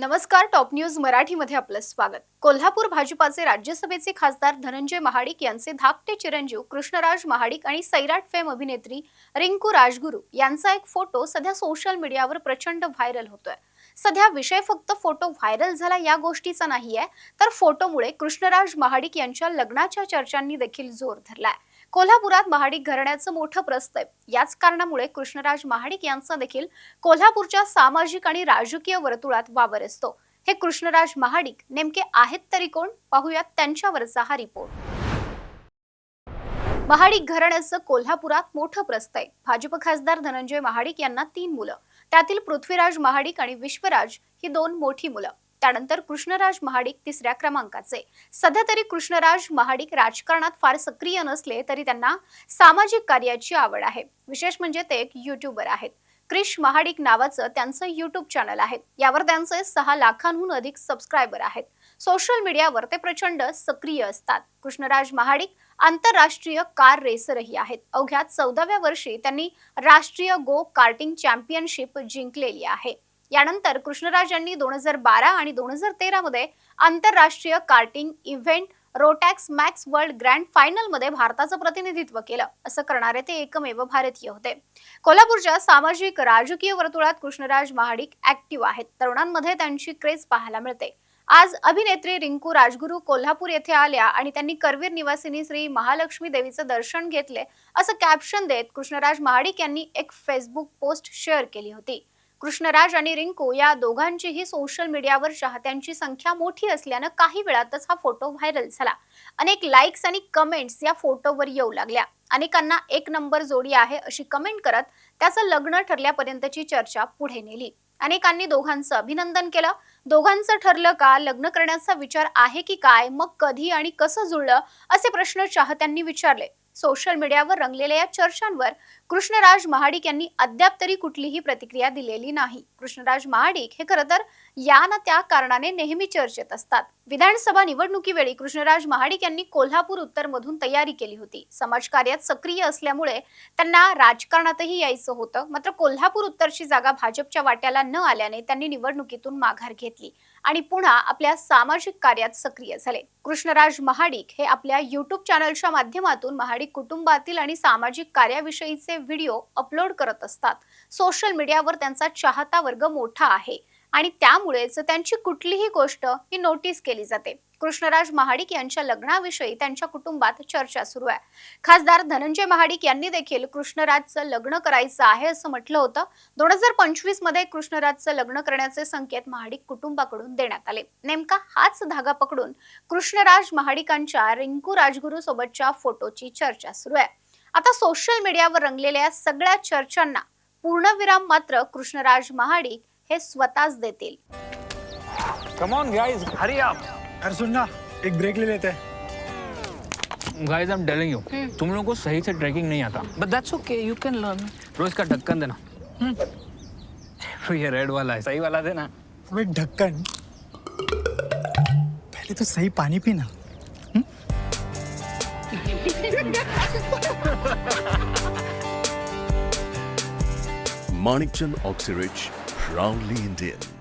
नमस्कार top news मराठीमध्ये आपलं स्वागत. कोल्हापूर भाजपाचे राज्यसभेचे खासदार धनंजय महाडिक यांचे धाकटे चिरंजीव कृष्णराज महाडिक आणि सैराट फेम अभिनेत्री रिंकू राजगुरू यांचा एक फोटो सध्या सोशल मीडियावर प्रचंड व्हायरल होतोय. सध्या विषय फक्त फोटो व्हायरल झाला या गोष्टीचा नाहीये तर फोटोमुळे कृष्णराज महाडिक यांच्या लग्नाच्या चर्चांनी देखील जोर धरलाय. कोल्हापुरात महाडिक घराण्याचं मोठं प्रस्त आहे. याच कारणामुळे कृष्णराज महाडिक यांचा देखील कोल्हापूरच्या सामाजिक आणि राजकीय वर्तुळात वावर असतो. हे कृष्णराज महाडिक नेमके आहेत तरी कोण? पाहूयात त्यांच्यावरचा हा रिपोर्ट. महाडिक घराण्याचं कोल्हापुरात मोठं प्रस्त आहे. भाजप खासदार धनंजय महाडिक यांना तीन मुलं. त्यातील पृथ्वीराज महाडिक आणि विश्वराज ही दोन मोठी मुलं. त्यानंतर कृष्णराज महाडिक तिसऱ्या क्रमांकाचे. सध्या तरी कृष्णराज महाडिक राजकारणात फार सक्रिय नसले तरी त्यांना सामाजिक कार्याची आवड आहे. विशेष म्हणजे ते एक युट्यूबर आहेत. क्रिश महाडिक नावाचं त्यांचं युट्यूब चॅनल आहे. यावर त्यांचे सहा लाखांहून अधिक सबस्क्रायबर आहेत. सोशल मीडियावर ते प्रचंड सक्रिय असतात. कृष्णराज महाडिक आंतरराष्ट्रीय कार रेसरही आहेत. अवघ्या चौदाव्या वर्षी त्यांनी राष्ट्रीय गो कार्टिंग चॅम्पियनशिप जिंकलेली आहे. यानंतर कृष्णराज यांनी दोन हजार बारा आणि दोन हजार तेरा मध्ये आंतरराष्ट्रीय karting event Rotax Max World Grand फायनलमध्ये भारताचं प्रतिनिधित्व केलं. असं करणारे ते एकमेव भारतीय होते. कोल्हापूरच्या सामाजिक राजकीय वर्तुळात कृष्णराज महाडिक ऍक्टिव्ह आहेत. तरुणांमध्ये त्यांची क्रेज पाहायला मिळते. आज अभिनेत्री रिंकू राजगुरू कोल्हापूर येथे आल्या आणि त्यांनी करवीर निवासिनी श्री महालक्ष्मी देवीचं दर्शन घेतले असं कॅप्शन देत कृष्णराज महाडिक यांनी एक फेसबुक पोस्ट शेअर केली होती. कृष्णराज आणि रिंकू या दोघांचीही सोशल मीडियावर चाहत्यांची संख्या मोठी असल्यानं काही वेळातच हा फोटो व्हायरल झाला. अनेक लाईक्स आणि कमेंट्स या फोटोवर येऊ लागल्या. अनेकांना एक नंबर जोडी आहे अशी कमेंट करत त्याचं लग्न ठरल्यापर्यंतची चर्चा पुढे नेली. अनेकांनी दोघांचं अभिनंदन केलं. दोघांचं ठरलं का? लग्न करण्याचा विचार आहे की काय? मग कधी आणि कसं जुळलं? असे प्रश्न चाहत्यांनी विचारले. सोशल मीडियावर रंगलेल्या या चर्चांवर कृष्णराज महाडिक यांनी अद्याप तरी कुठलीही प्रतिक्रिया दिलेली नाही. कृष्णराज महाडिक हे खरं तर या ना त्या कारणाने नेहमी चर्चेत असतात. विधानसभा निवडणुकीवेळी कृष्णराज महाडिक यांनी कोल्हापूर उत्तर मधून तयारी केली होती. समाजकार्यात सक्रिय असल्यामुळे त्यांना राजकारणातही यायचं होतं. मात्र कोल्हापूर उत्तरची जागा भाजपच्या वाट्याला न आल्याने त्यांनी निवडणुकीतून माघार घेतली. आणि पुन्हा आपल्या सामाजिक कार्यात सक्रिय झाले. कृष्णराज महाडिक हे आपल्या युट्यूब चॅनलच्या माध्यमातून महाडिक कुटुंबातील आणि सामाजिक कार्याविषयीचे व्हिडिओ अपलोड करत असतात. सोशल मीडियावर त्यांचा चाहता वर्ग मोठा आहे. आणि त्यामुळेच त्यांची कुठलीही गोष्ट ही नोटीस केली जाते. कृष्णराज महाडिक यांच्या लग्नाविषयी त्यांच्या कुटुंबात चर्चा सुरू आहे. खासदार धनंजय महाडिक यांनी देखील कृष्णराजचं लग्न करायचं आहे असं म्हटलं होतं. दोन हजार पंचवीसमध्ये कृष्णराजचं लग्न करण्याचे संकेत महाडिक कुटुंबाकडून देण्यात आले. नेमका हाच धागा पकडून कृष्णराज महाडिकांच्या रिंकू राजगुरू सोबतच्या फोटोची चर्चा सुरू आहे. आता सोशल मीडियावर रंगलेल्या सगळ्या चर्चांना पूर्णविराम मात्र कृष्णराज महाडिक हे स्वतःच देतील. Come on guys hurry up यार सुन ना एक ब्रेक ले लेते हैं. Guys I am telling you तुम लोगों को सही से ट्रैकिंग नहीं आता. But that's okay you can learn रोज का ढक्कन देना. तो ये रेड वाला है. सही वाला देना. अबे ढक्कन. पहले तो सही पानी पीना. Manikchand Oxyrich, proudly Indian.